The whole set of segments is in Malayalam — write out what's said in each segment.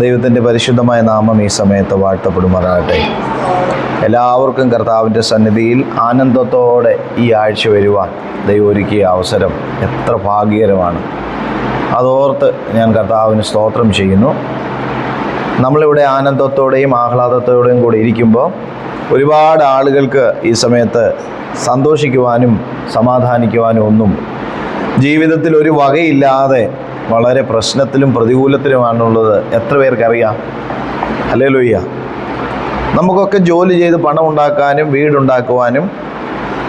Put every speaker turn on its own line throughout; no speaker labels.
ദൈവത്തിന്റെ പരിശുദ്ധമായ നാമം ഈ സമയത്ത് വാഴ്ത്തപ്പെടുമാറാകട്ടെ. എല്ലാവർക്കും കർത്താവിന്റെ സന്നിധിയിൽ ആനന്ദത്തോടെ ഈ ആഴ്ച വരുവാൻ ദൈവം ഒരുക്കിയ അവസരം എത്ര ഭാഗ്യകരമാണ്. അതോർത്ത് ഞാൻ കർത്താവിന് സ്തോത്രം ചെയ്യുന്നു. നമ്മളിവിടെ ആനന്ദത്തോടെയും ആഹ്ലാദത്തോടെയും കൂടി ഇരിക്കുമ്പോൾ ഒരുപാട് ആളുകൾക്ക് ഈ സമയത്ത് സന്തോഷിക്കുവാനും സമാധാനിക്കുവാനും ഒന്നും ജീവിതത്തിൽ ഒരു വകയില്ലാതെ വളരെ പ്രശ്നത്തിലും പ്രതികൂലത്തിലുമാണുള്ളത്. എത്ര പേർക്കറിയാം? അല്ലേ ലൊയ്യ നമുക്കൊക്കെ ജോലി ചെയ്ത് പണം ഉണ്ടാക്കാനും വീടുണ്ടാക്കുവാനും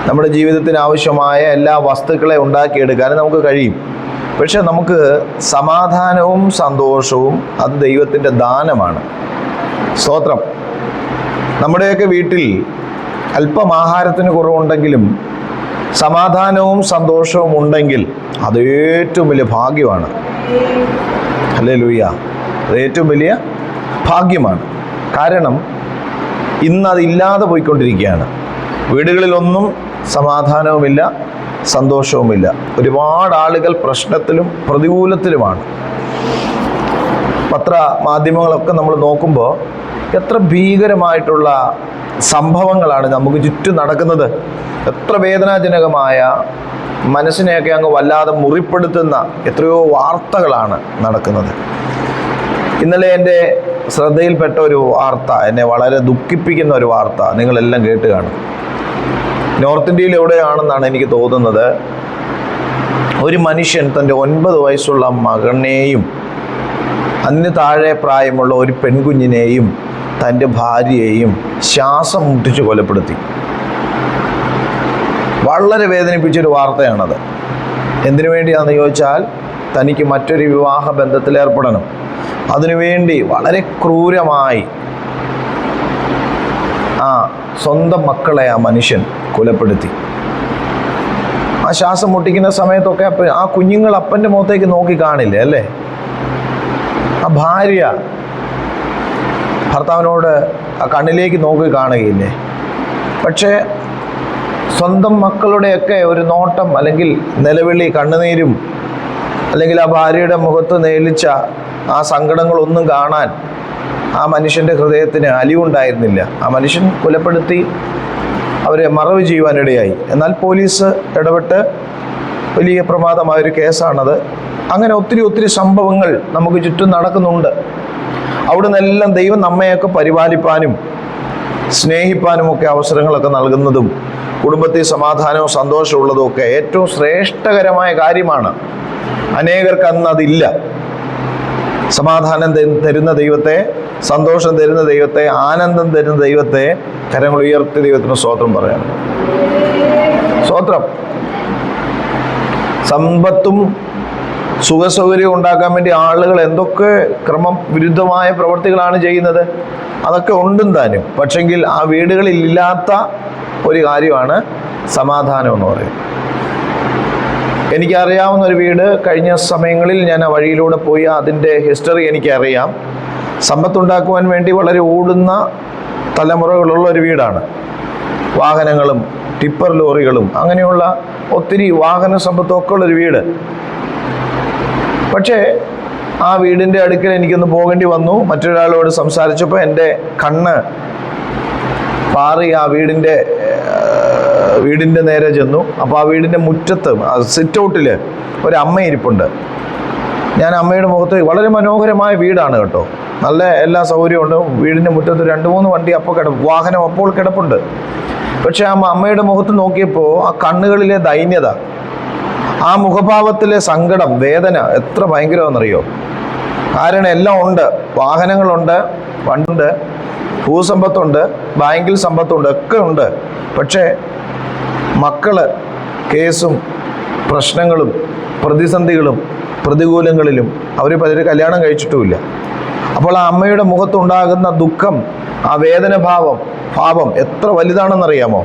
നമ്മുടെ ജീവിതത്തിന് ആവശ്യമായ എല്ലാ വസ്തുക്കളെ ഉണ്ടാക്കിയെടുക്കാനും നമുക്ക് കഴിയും. പക്ഷെ നമുക്ക് സമാധാനവും സന്തോഷവും അത് ദൈവത്തിന്റെ ദാനമാണ്. സ്തോത്രം. നമ്മുടെയൊക്കെ വീട്ടിൽ അല്പം ആഹാരത്തിന് കുറവുണ്ടെങ്കിലും സമാധാനവും സന്തോഷവും ഉണ്ടെങ്കിൽ അത് ഏറ്റവും വലിയ ഭാഗ്യമാണ്. അല്ലേ ലൂയ അത് ഏറ്റവും വലിയ ഭാഗ്യമാണ്. കാരണം ഇന്ന് അതില്ലാതെ പോയിക്കൊണ്ടിരിക്കുകയാണ്. വീടുകളിലൊന്നും സമാധാനവുമില്ല സന്തോഷവുമില്ല. ഒരുപാട് ആളുകൾ പ്രശ്നത്തിലും പ്രതികൂലത്തിലുമാണ്. പത്ര മാധ്യമങ്ങളൊക്കെ നമ്മൾ നോക്കുമ്പോൾ എത്ര ഭീകരമായിട്ടുള്ള സംഭവങ്ങളാണ് നമുക്ക് ചുറ്റും നടക്കുന്നത്. എത്ര വേദനാജനകമായ മനസ്സിനെയൊക്കെ അങ്ങ് വല്ലാതെ മുറിപ്പെടുത്തുന്ന എത്രയോ വാർത്തകളാണ് നടക്കുന്നത്. ഇന്നലെ എന്റെ ശ്രദ്ധയിൽപ്പെട്ട ഒരു വാർത്ത എന്നെ വളരെ ദുഃഖിപ്പിക്കുന്ന ഒരു വാർത്ത നിങ്ങളെല്ലാം കേട്ട് കാണും. നോർത്ത് ഇന്ത്യയിൽ എവിടെയാണെന്നാണ് എനിക്ക് തോന്നുന്നത് ഒരു മനുഷ്യൻ തന്റെ ഒൻപത് വയസ്സുള്ള മകനെയും അന്ന് താഴെ പ്രായമുള്ള ഒരു പെൺകുഞ്ഞിനെയും തന്റെ ഭാര്യയെയും ശ്വാസം മുട്ടിച്ച് കൊലപ്പെടുത്തി. വളരെ വേദനിപ്പിച്ചൊരു വാർത്തയാണത്. എന്തിനു വേണ്ടിയാണെന്ന് ചോദിച്ചാൽ തനിക്ക് മറ്റൊരു വിവാഹ ബന്ധത്തിൽ ഏർപ്പെടണം. അതിനുവേണ്ടി വളരെ ക്രൂരമായി ആ സ്വന്തം മക്കളെ ആ മനുഷ്യൻ കൊലപ്പെടുത്തി. ആ ശ്വാസം മുട്ടിക്കുന്ന സമയത്തൊക്കെ ആ കുഞ്ഞുങ്ങൾ അപ്പന്റെ മുഖത്തേക്ക് നോക്കി കാണില്ലേ അല്ലേ? ആ ഭാര്യ ഭർത്താവിനോട് ആ കണ്ണിലേക്ക് നോക്കി കാണുകയില്ലേ? പക്ഷേ സ്വന്തം മക്കളുടെയൊക്കെ ഒരു നോട്ടം അല്ലെങ്കിൽ നിലവിളി കണ്ണുനീരും അല്ലെങ്കിൽ ആ ഭാര്യയുടെ മുഖത്ത് നേലിച്ച ആ സങ്കടങ്ങളൊന്നും കാണാൻ ആ മനുഷ്യന്റെ ഹൃദയത്തിന് അലിവുണ്ടായിരുന്നില്ല. ആ മനുഷ്യൻ കൊലപ്പെടുത്തി അവരെ മറവ് ചെയ്യുവാനിടയായി. എന്നാൽ പോലീസ് ഇടപെട്ട് വലിയ പ്രമാദമായ പ്രമാദമായൊരു കേസാണത്. അങ്ങനെ ഒത്തിരി ഒത്തിരി സംഭവങ്ങൾ നമുക്ക് ചുറ്റും നടക്കുന്നുണ്ട്. അവിടെ നിന്നെല്ലാം ദൈവം നമ്മയൊക്കെ പരിപാലിപ്പാനും സ്നേഹിപ്പാനുമൊക്കെ അവസരങ്ങളൊക്കെ നൽകുന്നതും കുടുംബത്തിൽ സമാധാനവും സന്തോഷവും ഉള്ളതും ഒക്കെ ഏറ്റവും ശ്രേഷ്ഠകരമായ കാര്യമാണ്. അനേകർക്ക് അന്ന് അതില്ല. സമാധാനം തരുന്ന ദൈവത്തെ സന്തോഷം തരുന്ന ദൈവത്തെ ആനന്ദം തരുന്ന ദൈവത്തെ കരങ്ങൾ ഉയർത്തി ദൈവത്തിന് സ്വോത്രം പറയാം. സ്വോത്രം സമ്പത്തും സുഖസൗകര്യവും ഉണ്ടാക്കാൻ വേണ്ടി ആളുകൾ എന്തൊക്കെ ക്രമം വിരുദ്ധമായ പ്രവർത്തികളാണ് ചെയ്യുന്നത്? അതൊക്കെ ഉണ്ടും താനും. പക്ഷെങ്കിൽ ആ വീടുകളിൽ ഇല്ലാത്ത ഒരു കാര്യമാണ് സമാധാനം എന്ന് പറയുന്നത്. എനിക്കറിയാവുന്ന ഒരു വീട് കഴിഞ്ഞ സമയങ്ങളിൽ ഞാൻ ആ വഴിയിലൂടെ പോയി അതിന്റെ ഹിസ്റ്ററി എനിക്കറിയാം. സമ്പത്തുണ്ടാക്കുവാൻ വേണ്ടി വളരെ ഓടുന്ന തലമുറകളുള്ള ഒരു വീടാണ്. വാഹനങ്ങളും ടിപ്പർ ലോറികളും അങ്ങനെയുള്ള ഒത്തിരി വാഹന സമ്പത്തൊക്കെ ഉള്ളൊരു വീട്. പക്ഷേ ആ വീടിന്റെ അടുക്കൽ എനിക്കൊന്ന് പോകേണ്ടി വന്നു. മറ്റൊരാളോട് സംസാരിച്ചപ്പോൾ എന്റെ കണ്ണ് പാറി ആ വീടിന്റെ വീടിന്റെ നേരെ ചെന്നു. അപ്പോൾ ആ വീടിന്റെ മുറ്റത്ത് സിറ്റ് ഔട്ടിൽ അമ്മ ഇരിപ്പുണ്ട്. ഞാൻ അമ്മയുടെ മുഖത്ത് വളരെ മനോഹരമായ വീടാണ് കേട്ടോ. നല്ല എല്ലാ സൗകര്യമുണ്ട് വീടിന്റെ മുറ്റത്ത് രണ്ട് മൂന്ന് വണ്ടി അപ്പോൾ കിടപ്പ് വാഹനം അപ്പോൾ കിടപ്പുണ്ട്. പക്ഷേ ആ അമ്മയുടെ മുഖത്ത് നോക്കിയപ്പോൾ ആ കണ്ണുകളിലെ ദൈന്യത ആ മുഖഭാവത്തിലെ സങ്കടം വേദന എത്ര ഭയങ്കരമാണെന്നറിയോ? കാരണം എല്ലാം ഉണ്ട്. വാഹനങ്ങളുണ്ട് വണ്ടുണ്ട്. ഭൂസമ്പത്തുണ്ട് ബാങ്കിൽ സമ്പത്തുണ്ട് ഒക്കെ ഉണ്ട്. പക്ഷേ മക്കൾ കേസും പ്രശ്നങ്ങളും പ്രതിസന്ധികളും പ്രതികൂലങ്ങളിലും അവർ പലരും കല്യാണം കഴിച്ചിട്ടുമില്ല. അപ്പോൾ ആ അമ്മയുടെ മുഖത്തുണ്ടാകുന്ന ദുഃഖം ആ വേദനഭാവം ഭാവം എത്ര വലുതാണെന്നറിയാമോ?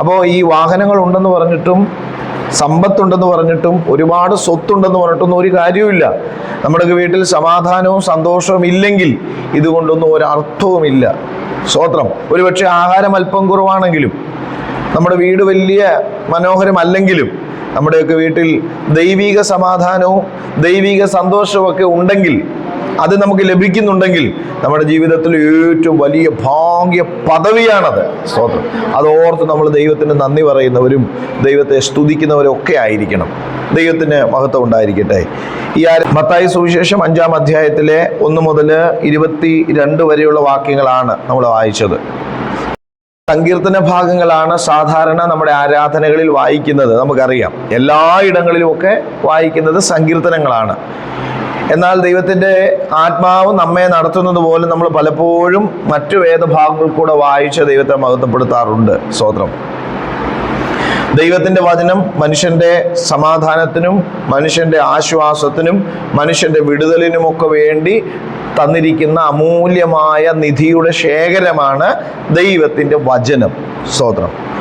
അപ്പോൾ ഈ വാഹനങ്ങൾ ഉണ്ടെന്ന് പറഞ്ഞിട്ടും സമ്പത്തുണ്ടെന്ന് പറഞ്ഞിട്ടും ഒരുപാട് സ്വത്തുണ്ടെന്ന് പറഞ്ഞിട്ടൊന്നും ഒരു കാര്യവുമില്ല. നമ്മുടെ വീട്ടിൽ സമാധാനവും സന്തോഷവും ഇല്ലെങ്കിൽ ഇതുകൊണ്ടൊന്നും ഒരർത്ഥവുമില്ല സ്വോത്രം ഒരുപക്ഷെ ആഹാരം അല്പം കുറവാണെങ്കിലും നമ്മുടെ വീട് വലിയ മനോഹരമല്ലെങ്കിലും നമ്മുടെയൊക്കെ വീട്ടിൽ ദൈവിക സമാധാനവും ദൈവിക സന്തോഷവും ഒക്കെ ഉണ്ടെങ്കിൽ അത് നമുക്ക് ലഭിക്കുന്നുണ്ടെങ്കിൽ നമ്മുടെ ജീവിതത്തിൽ ഏറ്റവും വലിയ ഭാഗ്യ പദവിയാണത്. സ്തോത്രം. അത് ഓർത്ത് നമ്മൾ ദൈവത്തിന് നന്ദി പറയുന്നവരും ദൈവത്തെ സ്തുതിക്കുന്നവരും ഒക്കെ ആയിരിക്കണം. ദൈവത്തിന് മഹത്വം ഉണ്ടായിരിക്കട്ടെ. ഈ മത്തായി സുവിശേഷം അഞ്ചാം അധ്യായത്തിലെ ഒന്ന് മുതൽ ഇരുപത്തി രണ്ട് വരെയുള്ള വാക്യങ്ങളാണ് നമ്മൾ വായിച്ചത്. സങ്കീർത്തന ഭാഗങ്ങളാണ് സാധാരണ നമ്മുടെ ആരാധനകളിൽ വായിക്കുന്നത്. നമുക്കറിയാം. എല്ലായിടങ്ങളിലുമൊക്കെ വായിക്കുന്നത് സങ്കീർത്തനങ്ങളാണ്. എന്നാൽ ദൈവത്തിന്റെ ആത്മാവ് നമ്മെ നടത്തുന്നത് പോലെ നമ്മൾ പലപ്പോഴും മറ്റു വേദഭാഗങ്ങൾ കൂടെ വായിച്ച് ദൈവത്തെ മഹത്വപ്പെടുത്താറുണ്ട്. സ്തോത്രം. ദൈവത്തിന്റെ വചനം മനുഷ്യന്റെ സമാധാനത്തിനും മനുഷ്യന്റെ ആശ്വാസത്തിനും മനുഷ്യന്റെ വിടുതലിനുമൊക്കെ വേണ്ടി തന്നിരിക്കുന്ന അമൂല്യമായ നിധിയുടെ ശേഖരമാണ് ദൈവത്തിന്റെ വചനം. സ്തോത്രം.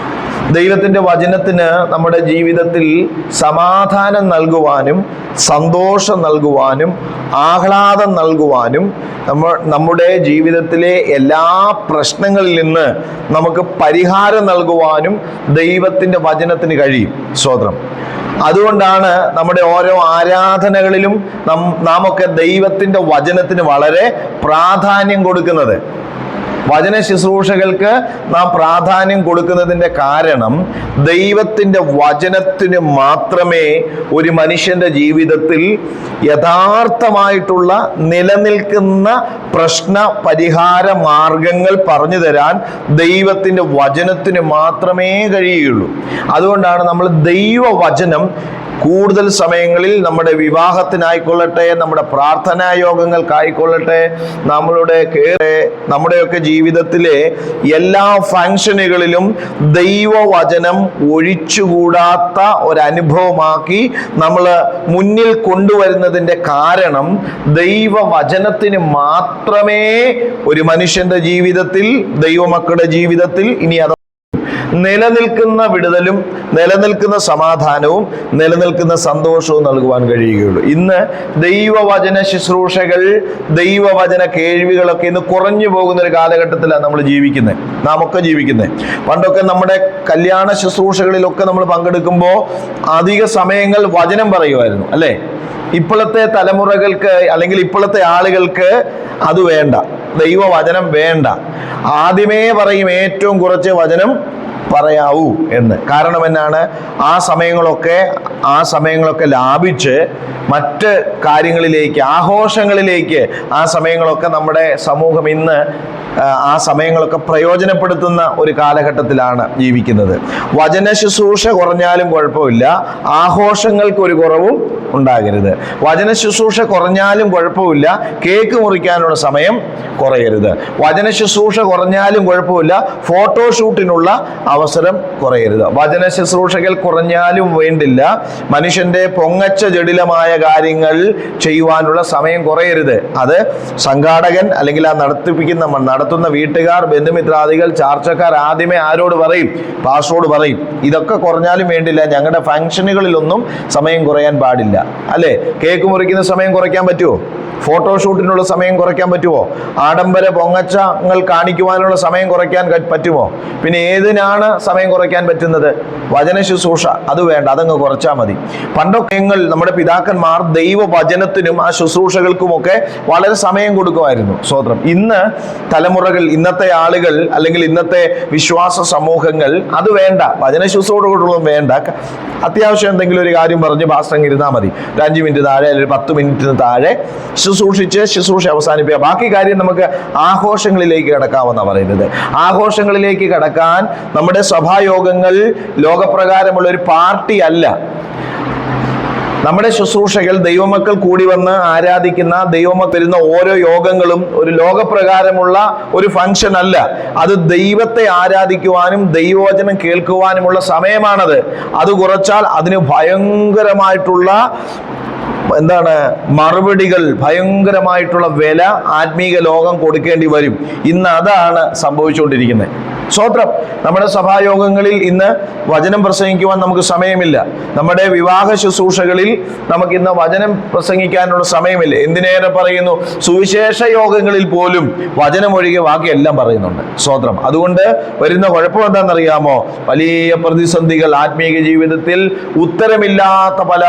ദൈവത്തിന്റെ വചനത്തിന് നമ്മുടെ ജീവിതത്തിൽ സമാധാനം നൽകുവാനും സന്തോഷം നൽകുവാനും ആഹ്ലാദം നൽകുവാനും നമ്മൾ നമ്മുടെ ജീവിതത്തിലെ എല്ലാ പ്രശ്നങ്ങളിൽ നിന്ന് നമുക്ക് പരിഹാരം നൽകുവാനും ദൈവത്തിന്റെ വചനത്തിന് കഴിയും. സ്തോത്രം. അതുകൊണ്ടാണ് നമ്മുടെ ഓരോ ആരാധനകളിലും നാം നാം ഒക്കെ ദൈവത്തിന്റെ വചനത്തിന് വളരെ പ്രാധാന്യം കൊടുക്കുന്നത്. വചന ശുശ്രൂഷകൾക്ക് നാം പ്രാധാന്യം കൊടുക്കുന്നതിന്റെ കാരണം ദൈവത്തിന്റെ വചനത്തിന് മാത്രമേ ഒരു മനുഷ്യന്റെ ജീവിതത്തിൽ യഥാർത്ഥമായിട്ടുള്ള നിലനിൽക്കുന്ന പ്രശ്ന പരിഹാര മാർഗങ്ങൾ പറഞ്ഞു തരാൻ ദൈവത്തിന്റെ വചനത്തിന് മാത്രമേ കഴിയുള്ളൂ അതുകൊണ്ടാണ് നമ്മൾ ദൈവവചനം കൂടുതൽ സമയങ്ങളിൽ നമ്മുടെ വിവാഹത്തിനായിക്കൊള്ളട്ടെ നമ്മുടെ പ്രാർത്ഥനാ യോഗങ്ങൾക്കായിക്കൊള്ളട്ടെ നമ്മളുടെ കേറെ നമ്മുടെയൊക്കെ ജീവിതത്തിലെ എല്ലാ ഫങ്ഷനുകളിലും ദൈവവചനം ഒഴിച്ചുകൂടാത്ത ഒരനുഭവമാക്കി നമ്മൾ മുന്നിൽ കൊണ്ടുവരുന്നതിന്റെ കാരണം ദൈവവചനത്തിന് മാത്രമേ ഒരു മനുഷ്യന്റെ ജീവിതത്തിൽ ദൈവമക്കളുടെ ജീവിതത്തിൽ ഇനി അത് നിലനിൽക്കുന്ന വിടുതലും നിലനിൽക്കുന്ന സമാധാനവും നിലനിൽക്കുന്ന സന്തോഷവും നൽകുവാൻ കഴിയുകയുള്ളൂ. ഇന്ന് ദൈവവചന ശുശ്രൂഷകൾ ദൈവവചന കേൾവികളൊക്കെ ഇന്ന് കുറഞ്ഞു പോകുന്ന ഒരു കാലഘട്ടത്തിലാണ് നമ്മൾ ജീവിക്കുന്നത്. നാം ഒക്കെ ജീവിക്കുന്നത്. പണ്ടൊക്കെ നമ്മുടെ കല്യാണ ശുശ്രൂഷകളിലൊക്കെ നമ്മൾ പങ്കെടുക്കുമ്പോൾ അധിക സമയങ്ങൾ വചനം പറയുമായിരുന്നു അല്ലേ? ഇപ്പോഴത്തെ തലമുറകൾക്ക് അല്ലെങ്കിൽ ഇപ്പോഴത്തെ ആളുകൾക്ക് അത് വേണ്ട. ദൈവവചനം വേണ്ട. ആദ്യമേ പറയും ഏറ്റവും കുറച്ച് വചനം പറയാവൂ എന്ന്. കാരണം എന്നാണ്? ആ സമയങ്ങളൊക്കെ ആ സമയങ്ങളൊക്കെ ലാഭിച്ച് മറ്റ് കാര്യങ്ങളിലേക്ക് ആഘോഷങ്ങളിലേക്ക് ആ സമയങ്ങളൊക്കെ നമ്മുടെ സമൂഹം ഇന്ന് ആ, സമയങ്ങളൊക്കെ പ്രയോജനപ്പെടുത്തുന്ന ഒരു കാലഘട്ടത്തിലാണ് ജീവിക്കുന്നത്. വചന ശുശ്രൂഷ കുറഞ്ഞാലും കുഴപ്പമില്ല. ആഘോഷങ്ങൾക്ക് ഒരു കുറവും ഉണ്ടാകരുത്. വചന ശുശ്രൂഷ കുറഞ്ഞാലും കുഴപ്പമില്ല. കേക്ക് മുറിക്കാനുള്ള സമയം കുറയരുത്. വചന ശുശ്രൂഷ കുറഞ്ഞാലും കുഴപ്പമില്ല. ഫോട്ടോഷൂട്ടിനുള്ള അവസരം കുറയരുത്. വചന ശുശ്രൂഷകൾ കുറഞ്ഞാലും വേണ്ടില്ല. മനുഷ്യന്റെ പൊങ്ങച്ച ജടിലമായ കാര്യങ്ങൾ ചെയ്യുവാനുള്ള സമയം കുറയരുത്. അത് സംഘാടകൻ അല്ലെങ്കിൽ ആ നടത്തിപ്പിക്കുന്ന നടത്തുന്ന വീട്ടുകാർ ബന്ധുമിത്രാദികൾ ചാർച്ചക്കാർ ആദ്യമേ ആരോട് പറയും? പാസ്റ്ററോട് പറയും. ഇതൊക്കെ കുറഞ്ഞാലും വേണ്ടില്ല. ഞങ്ങളുടെ ഫംഗ്ഷനുകളിലൊന്നും സമയം കുറയാൻ പാടില്ല. അല്ലേ? കേക്ക് മുറിക്കുന്ന സമയം കുറയ്ക്കാൻ പറ്റുമോ ഫോട്ടോഷൂട്ടിനുള്ള സമയം കുറയ്ക്കാൻ പറ്റുമോ ആഡംബര പൊങ്ങച്ചങ്ങൾ കാണിക്കുവാനുള്ള സമയം കുറയ്ക്കാൻ പറ്റുമോ? പിന്നെ ഏതിനാണ് സമയം കുറയ്ക്കാൻ പറ്റുന്നത്? വചന ശുശ്രൂഷ. അത് വേണ്ട. അതങ്ങ് കുറച്ചാൽ മതി. പണ്ടൊക്കെ ഞങ്ങൾ നമ്മുടെ പിതാക്കന്മാർ ദൈവവചനത്തിനും ആ ശുശ്രൂഷകൾക്കുമൊക്കെ വളരെ സമയം കൊടുക്കുമായിരുന്നു. സ്വോത്രം ഇന്ന് തലമുറകൾ ഇന്നത്തെ ആളുകൾ അല്ലെങ്കിൽ ഇന്നത്തെ വിശ്വാസ സമൂഹങ്ങൾ അത് വേണ്ട. വചന ശുശ്രൂഷകളൊന്നും വേണ്ട. അത്യാവശ്യം എന്തെങ്കിലും ഒരു കാര്യം പറഞ്ഞ് ഭാഷണം ഇരുന്നാൽ മതി. ഒരു അഞ്ച് മിനിറ്റ് താഴെ അല്ലെങ്കിൽ പത്ത് മിനിറ്റിന് താഴെ ശുശ്രൂഷിച്ച് ശുശ്രൂഷ അവസാനിപ്പിക്കുക. ബാക്കി കാര്യം നമുക്ക് ആഘോഷങ്ങളിലേക്ക് കിടക്കാമെന്നാണ് പറയുന്നത്. ആഘോഷങ്ങളിലേക്ക് കടക്കാൻ നമ്മുടെ സഭായോഗങ്ങൾ ലോകപ്രകാരമുള്ള ഒരു പാർട്ടി അല്ല. നമ്മുടെ ശുശ്രൂഷകൾ ദൈവമക്കൾ കൂടി വന്ന് ആരാധിക്കുന്ന ദൈവമക്കൾ വരുന്ന ഓരോ യോഗങ്ങളും ഒരു ലോകപ്രകാരമുള്ള ഒരു ഫംഗ്ഷൻ അല്ല. അത് ദൈവത്തെ ആരാധിക്കുവാനും ദൈവവചനം കേൾക്കുവാനുമുള്ള സമയമാണത്. അത് കുറച്ചാൽ അതിന് ഭയങ്കരമായിട്ടുള്ള എന്താണ് മറുപടികൾ ഭയങ്കരമായിട്ടുള്ള വില ആത്മീക ലോകം കൊടുക്കേണ്ടി വരും. ഇന്ന് അതാണ് സംഭവിച്ചുകൊണ്ടിരിക്കുന്നത്. സ്വോത്രം നമ്മുടെ സഭായോഗങ്ങളിൽ ഇന്ന് വചനം പ്രസംഗിക്കുവാൻ നമുക്ക് സമയമില്ല. നമ്മുടെ വിവാഹ ശുശ്രൂഷകളിൽ നമുക്ക് ഇന്ന് വചനം പ്രസംഗിക്കാനുള്ള സമയമില്ല. എന്തിനേറെ പറയുന്നു? സുവിശേഷ യോഗങ്ങളിൽ പോലും വചനം ഒഴികെ ബാക്കിയെല്ലാം പറയുന്നുണ്ട്. സ്വോത്രം അതുകൊണ്ട് വരുന്ന കുഴപ്പം എന്താണെന്നറിയാമോ? വലിയ പ്രതിസന്ധികൾ ആത്മീയ ജീവിതത്തിൽ ഉത്തരമില്ലാത്ത പല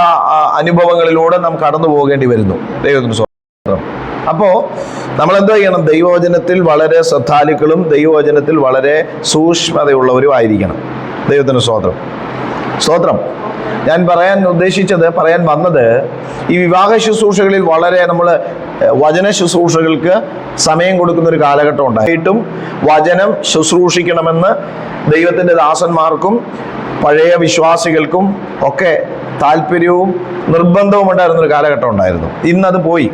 അനുഭവങ്ങളിലൂടെ നാം കടന്നു പോകേണ്ടി വരുന്നു. ദൈവത്തിന് സ്വോത്രം അപ്പോൾ നമ്മൾ എന്തോ ചെയ്യണം? ദൈവവചനത്തിൽ വളരെ ശ്രദ്ധാലുക്കളും ദൈവവചനത്തിൽ വളരെ സൂക്ഷ്മതയുള്ളവരും ആയിരിക്കണം ദൈവത്തിന് സ്തോത്രം. സ്തോത്രം. ഞാൻ പറയാൻ ഉദ്ദേശിച്ചത് പറയാൻ വന്നത് ഈ വിവാഹ ശുശ്രൂഷകളിൽ വളരെ നമ്മൾ വചന ശുശ്രൂഷകൾക്ക് സമയം കൊടുക്കുന്ന ഒരു കാലഘട്ടം ഉണ്ടായിട്ടും വചനം ശുശ്രൂഷിക്കണമെന്ന് ദൈവത്തിന്റെ ദാസന്മാർക്കും പഴയ വിശ്വാസികൾക്കും ഒക്കെ താല്പര്യവും നിർബന്ധവും ഉണ്ടായിരുന്ന ഒരു കാലഘട്ടം ഉണ്ടായിരുന്നു. ഇന്നത് പോയി.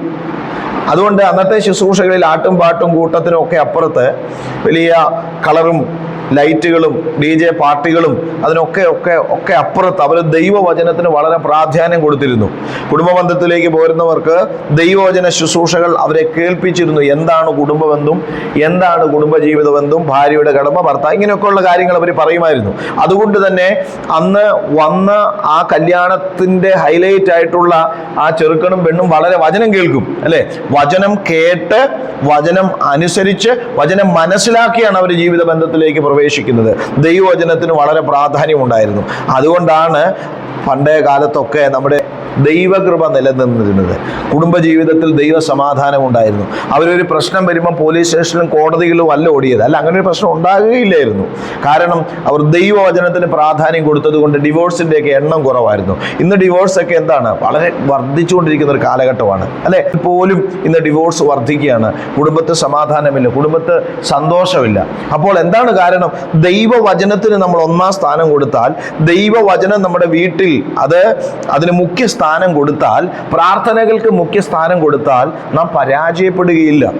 അതുകൊണ്ട് അന്നത്തെ ശുശ്രൂഷകളിൽ ആട്ടും പാട്ടും കൂട്ടത്തിനും ഒക്കെ അപ്പുറത്ത് വലിയ കളറും ലൈറ്റുകളും ഡി ജെ പാർട്ടികളും അതിനൊക്കെ ഒക്കെ ഒക്കെ അപ്പുറത്ത് അവർ ദൈവവചനത്തിന് വളരെ പ്രാധാന്യം കൊടുത്തിരുന്നു. കുടുംബബന്ധത്തിലേക്ക് പോരുന്നവർക്ക് ദൈവവചന ശുശ്രൂഷകൾ അവരെ കേൾപ്പിച്ചിരുന്നു. എന്താണ് കുടുംബബന്ധം? എന്താണ് കുടുംബജീവിതബന്ധം? ഭാര്യയുടെ കടമ ഭർത്താവ് ഇങ്ങനെയൊക്കെയുള്ള കാര്യങ്ങൾ അവർ പറയുമായിരുന്നു. അതുകൊണ്ട് തന്നെ അന്ന് വന്ന ആ കല്യാണത്തിന്റെ ഹൈലൈറ്റ് ആയിട്ടുള്ള ആ ചെറുക്കണും പെണ്ണും വളരെ വചനം കേൾക്കും അല്ലേ? വചനം കേട്ട് വചനം അനുസരിച്ച് വചനം മനസ്സിലാക്കിയാണ് അവർ ജീവിത ബന്ധത്തിലേക്ക് പ്രവേശിക്കുന്നത്. ദൈവവചനത്തിന് വളരെ പ്രാധാന്യമുണ്ടായിരുന്നു. അതുകൊണ്ടാണ് പണ്ടേ കാലത്തൊക്കെ നമ്മുടെ ദൈവകൃപ നിലനിന്നിരുന്നത്. കുടുംബജീവിതത്തിൽ ദൈവ സമാധാനം ഉണ്ടായിരുന്നു. അവരൊരു പ്രശ്നം വരുമ്പോൾ പോലീസ് സ്റ്റേഷനിലും കോടതികളിലും അല്ല ഓടിയത്. അല്ല അങ്ങനെ ഒരു പ്രശ്നം ഉണ്ടാകുകയില്ലായിരുന്നു. കാരണം അവർ ദൈവവചനത്തിന് പ്രാധാന്യം കൊടുത്തത് കൊണ്ട് ഡിവോഴ്സിന്റെയൊക്കെ എണ്ണം കുറവായിരുന്നു. ഇന്ന് ഡിവോഴ്സ് ഒക്കെ എന്താണ്? വളരെ വർദ്ധിച്ചുകൊണ്ടിരിക്കുന്ന ഒരു കാലഘട്ടമാണ്. അല്ലെ? പോലും ഇന്ന് ഡിവോഴ്സ് വർദ്ധിക്കുകയാണ്. കുടുംബത്ത് സമാധാനമില്ല. കുടുംബത്ത് സന്തോഷമില്ല. അപ്പോൾ എന്താണ് കാരണം? ദൈവവചനത്തിന് നമ്മൾ ഒന്നാം സ്ഥാനം കൊടുത്താൽ ദൈവവചനം നമ്മുടെ വീട്ടിൽ അത് അതിന് മുഖ്യ സ്ഥാനം കൊടുത്താൽ പ്രാർത്ഥനകൾക്ക് മുഖ്യ സ്ഥാനം കൊടുത്താൽ നാം പരാജയപ്പെടുകയില്ല.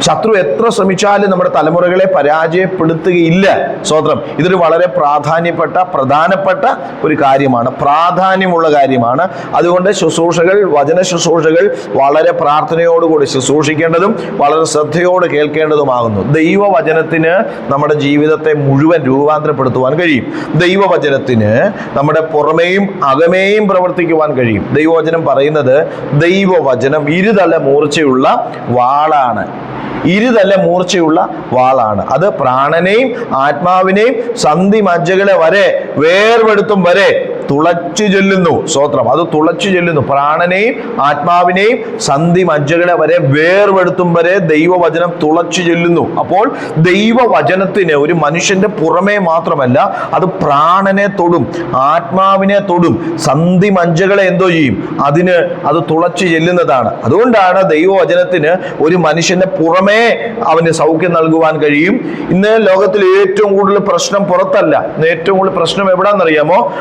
ശത്രു എത്ര ശ്രമിച്ചാലും നമ്മുടെ തലമുറകളെ പരാജയപ്പെടുത്തുകയില്ല. സ്വത്രം ഇതൊരു വളരെ പ്രാധാന്യപ്പെട്ട പ്രധാനപ്പെട്ട ഒരു കാര്യമാണ്. പ്രാധാന്യമുള്ള കാര്യമാണ്. അതുകൊണ്ട് ശുശ്രൂഷകൾ വചന ശുശ്രൂഷകൾ വളരെ പ്രാർത്ഥനയോടുകൂടി ശുശ്രൂഷിക്കേണ്ടതും വളരെ ശ്രദ്ധയോട് കേൾക്കേണ്ടതുമാകുന്നു. ദൈവവചനത്തിന് നമ്മുടെ ജീവിതത്തെ മുഴുവൻ രൂപാന്തരപ്പെടുത്തുവാൻ കഴിയും. ദൈവവചനത്തിന് നമ്മുടെ പുറമേയും അകമേയും പ്രവർത്തിക്കുവാൻ കഴിയും. ദൈവവചനം പറയുന്നത് ദൈവവചനം ഇരുതല മൂർച്ചയുള്ള വാളാണ്. ഇരുതല്ല മൂർച്ചയുള്ള വാളാണ്. അത് പ്രാണനെയും ആത്മാവിനെയും സന്ധി മജ്ജകളെ വരെ വേർപെടുത്തും വരെ തുളച്ചു ചെല്ലുന്നു. സ്തോത്രം. അത് തുളച്ചു ചെല്ലുന്നു. പ്രാണനെയും ആത്മാവിനെയും സന്ധി മജ്ജകളെ വരെ വേർപെടുത്തും വരെ ദൈവവചനം തുളച്ചു ചെല്ലുന്നു. അപ്പോൾ ദൈവവചനത്തിന് ഒരു മനുഷ്യന്റെ പുറമേ മാത്രമല്ല അത് പ്രാണനെ തൊടും ആത്മാവിനെ തൊടും സന്ധി മജ്ജകളെ എന്തോ ചെയ്യും. അതിന് അത് തുളച്ചു ചെല്ലുന്നതാണ്. അതുകൊണ്ടാണ് ദൈവവചനത്തിന് ഒരു മനുഷ്യന്റെ പുറമേ അവന് സൗഖ്യം നൽകുവാൻ കഴിയും. ഇന്ന് ലോകത്തിൽ ഏറ്റവും കൂടുതൽ പ്രശ്നം പുറത്തല്ല. ഏറ്റവും കൂടുതൽ പ്രശ്നം എവിടാന്നറിയാമോ?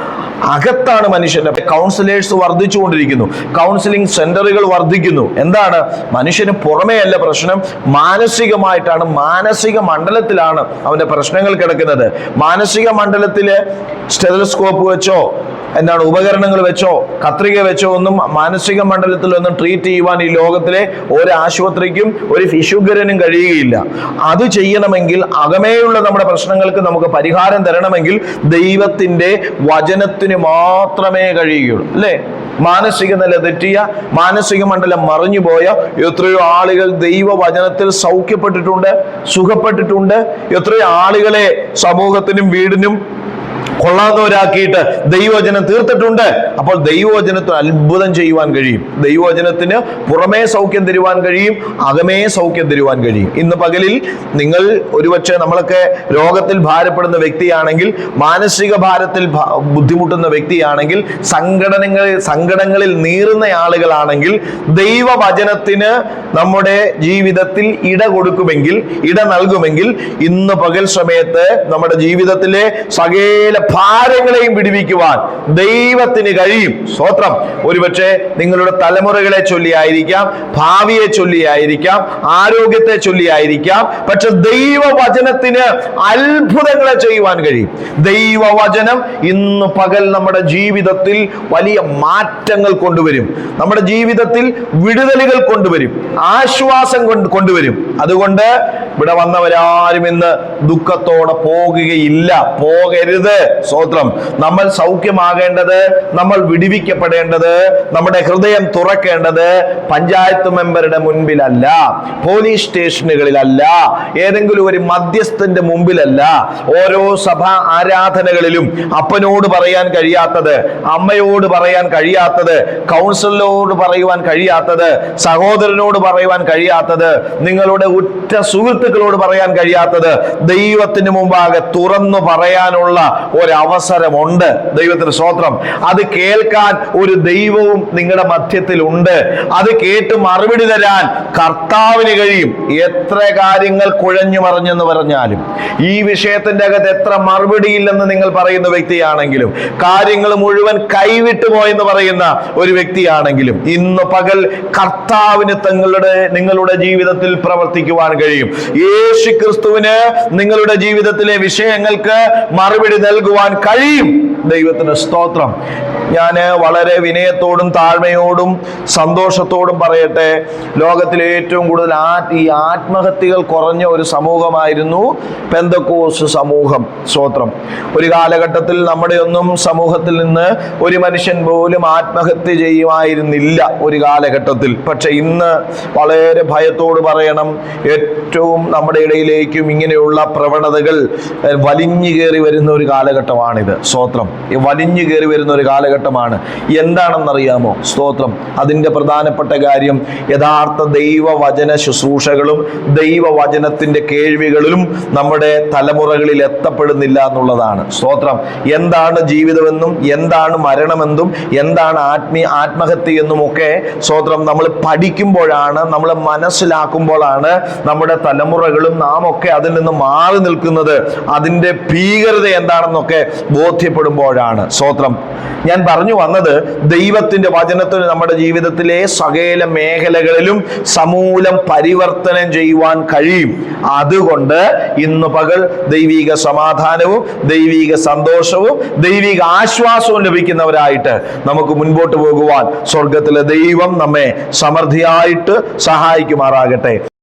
അകത്താണ് മനുഷ്യന്റെ കൗൺസിലേഴ്സ് വർദ്ധിച്ചുകൊണ്ടിരിക്കുന്നു. കൗൺസിലിംഗ് സെന്ററുകൾ വർദ്ധിക്കുന്നു. എന്താണ്? മനുഷ്യന് പുറമേ അല്ല പ്രശ്നം. മാനസികമായിട്ടാണ് മാനസിക മണ്ഡലത്തിലാണ് അവന്റെ പ്രശ്നങ്ങൾ കിടക്കുന്നത്. മാനസിക മണ്ഡലത്തിലെ സ്റ്റെതസ്കോപ്പ് വെച്ചോ എന്താണ് ഉപകരണങ്ങൾ വെച്ചോ കത്രിക വെച്ചോ ഒന്നും മാനസിക മണ്ഡലത്തിൽ ഒന്നും ട്രീറ്റ് ചെയ്യുവാൻ ഈ ലോകത്തിലെ ഒരു ആശുപത്രിക്കും ഒരു ഫിഷുഗരനും കഴിയുകയില്ല. അത് ചെയ്യണമെങ്കിൽ അകമേയുള്ള നമ്മുടെ പ്രശ്നങ്ങൾക്ക് നമുക്ക് പരിഹാരം തരണമെങ്കിൽ ദൈവത്തിന്റെ വചനത്തിന് മാത്രമേ കഴിയുകയുള്ളൂ. അല്ലേ? മാനസിക നില തെറ്റിയ മാനസിക മണ്ഡലം മറിഞ്ഞുപോയ എത്രയോ ആളുകൾ ദൈവവചനത്തിൽ സൗഖ്യപ്പെട്ടിട്ടുണ്ട് സുഖപ്പെട്ടിട്ടുണ്ട്. എത്രയോ ആളുകളെ സമൂഹത്തിനും വീടിനും കൊള്ളാവുന്നവരാക്കിയിട്ട് ദൈവവചനം തീർത്തിട്ടുണ്ട്. അപ്പോൾ ദൈവവചനത്തിന് അത്ഭുതം ചെയ്യുവാൻ കഴിയും. ദൈവവചനത്തിന് പുറമേ സൗഖ്യം തരുവാൻ കഴിയും അകമേ സൗഖ്യം തരുവാൻ കഴിയും. ഇന്ന് പകലിൽ നിങ്ങൾ ഒരുപക്ഷെ നമ്മളൊക്കെ രോഗത്തിൽ ഭാരപ്പെടുന്ന വ്യക്തിയാണെങ്കിൽ മാനസിക ഭാരത്തിൽ ബുദ്ധിമുട്ടുന്ന വ്യക്തിയാണെങ്കിൽ സംഘടനകളിൽ സങ്കടങ്ങളിൽ നീറുന്ന ആളുകളാണെങ്കിൽ ദൈവവചനത്തിന് നമ്മുടെ ജീവിതത്തിൽ ഇട കൊടുക്കുമെങ്കിൽ ഇട നൽകുമെങ്കിൽ ഇന്ന് പകൽ സമയത്ത് നമ്മുടെ ജീവിതത്തിലെ സകല ഭാരങ്ങളെയും വിടുവിക്കുവാൻ ദൈവത്തിന് കഴിയും. സ്വത്രം ഒരുപക്ഷെ നിങ്ങളുടെ തലമുറകളെ ചൊല്ലിയായിരിക്കാം ഭാവിയെ ചൊല്ലിയായിരിക്കാം ആരോഗ്യത്തെ ചൊല്ലിയായിരിക്കാം പക്ഷെ ദൈവവചനത്തിന് അത്ഭുതങ്ങളെ ചെയ്യുവാൻ കഴിയും. ദൈവവചനം ഇന്ന് പകൽ നമ്മുടെ ജീവിതത്തിൽ വലിയ മാറ്റങ്ങൾ കൊണ്ടുവരും. നമ്മുടെ ജീവിതത്തിൽ വിടുതലുകൾ കൊണ്ടുവരും. ആശ്വാസം കൊണ്ട് കൊണ്ടുവരും. അതുകൊണ്ട് ഇവിടെ വന്നവരാരും ഇന്ന് ദുഃഖത്തോടെ പോകുകയില്ല. പോകരുത്. സ്തോത്രം. നമ്മൾ സൗഖ്യമാകേണ്ടത് നമ്മൾ വിടിവിക്കപ്പെടേണ്ടത് നമ്മുടെ ഹൃദയം തുറക്കേണ്ടത് പഞ്ചായത്ത് മെമ്പറുടെ മുൻപിലല്ല പോലീസ് സ്റ്റേഷനുകളിലല്ല ഏതെങ്കിലും ഒരു മധ്യസ്ഥന്റെ മുമ്പിലല്ല ഓരോ സഭാ ആരാധനകളിലും അപ്പനോട് പറയാൻ കഴിയാത്തത് അമ്മയോട് പറയാൻ കഴിയാത്തത് കൗൺസിലറോട് പറയുവാൻ കഴിയാത്തത് സഹോദരനോട് പറയുവാൻ കഴിയാത്തത് നിങ്ങളുടെ ഉറ്റ സുഹൃത്തുക്കളോട് പറയാൻ കഴിയാത്തത് ദൈവത്തിന് മുമ്പാകെ തുറന്നു പറയാനുള്ള ഒരവസരമുണ്ട്. ദൈവത്തിന് സ്തോത്രം. അത് കേൾക്കാൻ ഒരു ദൈവവും നിങ്ങളുടെ മധ്യത്തിൽ ഉണ്ട് അത് കേട്ട് മറുപടി തരാൻ കർത്താവിന് കഴിയും. എത്ര കാര്യങ്ങൾ കുഴഞ്ഞു മറിഞ്ഞെന്ന് പറഞ്ഞാലും. ഈ വിഷയത്തിന്റെ അകത്ത് എത്ര മറുപടിയില്ലെന്ന് നിങ്ങൾ പറയുന്ന വ്യക്തിയാണെങ്കിലും കാര്യങ്ങൾ മുഴുവൻ കൈവിട്ടു പോയെന്ന് പറയുന്ന ഒരു വ്യക്തിയാണെങ്കിലും ഇന്ന് പകൽ കർത്താവിന് തങ്ങളുടെ നിങ്ങളുടെ ജീവിതത്തിൽ പ്രവർത്തിക്കുവാൻ കഴിയും. യേശു ക്രിസ്തുവിന് നിങ്ങളുടെ ജീവിതത്തിലെ വിഷയങ്ങൾക്ക് മറുപടി നൽകുവാൻ കഴിയും. ദൈവത്തിന് സ്തോത്രം. ഞാൻ വളരെ വിനയത്തോടും താഴ്മയോടും സന്തോഷത്തോടും പറയട്ടെ ലോകത്തിലെ ഏറ്റവും കൂടുതൽ ആ ഈ ആത്മഹത്യകൾ കുറഞ്ഞ ഒരു സമൂഹമായിരുന്നു പെന്തക്കോസ് സമൂഹം സ്തോത്രം. ഒരു കാലഘട്ടത്തിൽ നമ്മുടെ ഒന്നും സമൂഹത്തിൽ നിന്ന് ഒരു മനുഷ്യൻ പോലും ആത്മഹത്യ ചെയ്യുമായിരുന്നില്ല ഒരു കാലഘട്ടത്തിൽ. പക്ഷെ ഇന്ന് വളരെ ഭയത്തോട് പറയണം ഏറ്റവും നമ്മുടെ ഇടയിലേക്കും ഇങ്ങനെയുള്ള പ്രവണതകൾ വലിഞ്ഞു കയറി വരുന്ന ഒരു കാലഘട്ടമാണിത് സ്തോത്രം. വലിഞ്ഞു കയറി വരുന്ന ഒരു കാലഘട്ടമാണ്. എന്താണെന്നറിയാമോ? സ്തോത്രം. അതിന്റെ പ്രധാനപ്പെട്ട കാര്യം യഥാർത്ഥ ദൈവവചന ശുശ്രൂഷകളും ദൈവവചനത്തിന്റെ കേൾവികളിലും നമ്മുടെ തലമുറകളിൽ എത്തപ്പെടുന്നില്ല എന്നുള്ളതാണ്. സ്തോത്രം. എന്താണ് ജീവിതമെന്നും എന്താണ് മരണമെന്നും എന്താണ് ആത്മീയ ആത്മഹത്യയെന്നും ഒക്കെ സ്തോത്രം നമ്മൾ പഠിക്കുമ്പോഴാണ് നമ്മൾ മനസ്സിലാക്കുമ്പോഴാണ് നമ്മുടെ തലമുറകളും നാം ഒക്കെ അതിൽ നിന്ന് മാറി നിൽക്കുന്നത്. അതിന്റെ ഭീകരത എന്താണെന്നൊക്കെ ബോധ്യപ്പെടുമ്പോഴാണ് സ്തോത്രം. ഞാൻ പറഞ്ഞു വന്നത് ദൈവത്തിന്റെ വചനത്തിന് നമ്മുടെ ജീവിതത്തിലെ സകല മേഖലകളിലും സമൂലം പരിവർത്തനം ചെയ്യുവാൻ കഴിയും. അതുകൊണ്ട് ഇന്ന് പകൽ ദൈവിക സമാധാനവും ദൈവിക സന്തോഷവും ദൈവിക ആശ്വാസവും ലഭിക്കുന്നവരായിട്ട് നമുക്ക് മുൻപോട്ട് പോകുവാൻ സ്വർഗത്തിലെ ദൈവം നമ്മെ സമൃദ്ധിയായിട്ട് സഹായിക്കുമാറാകട്ടെ.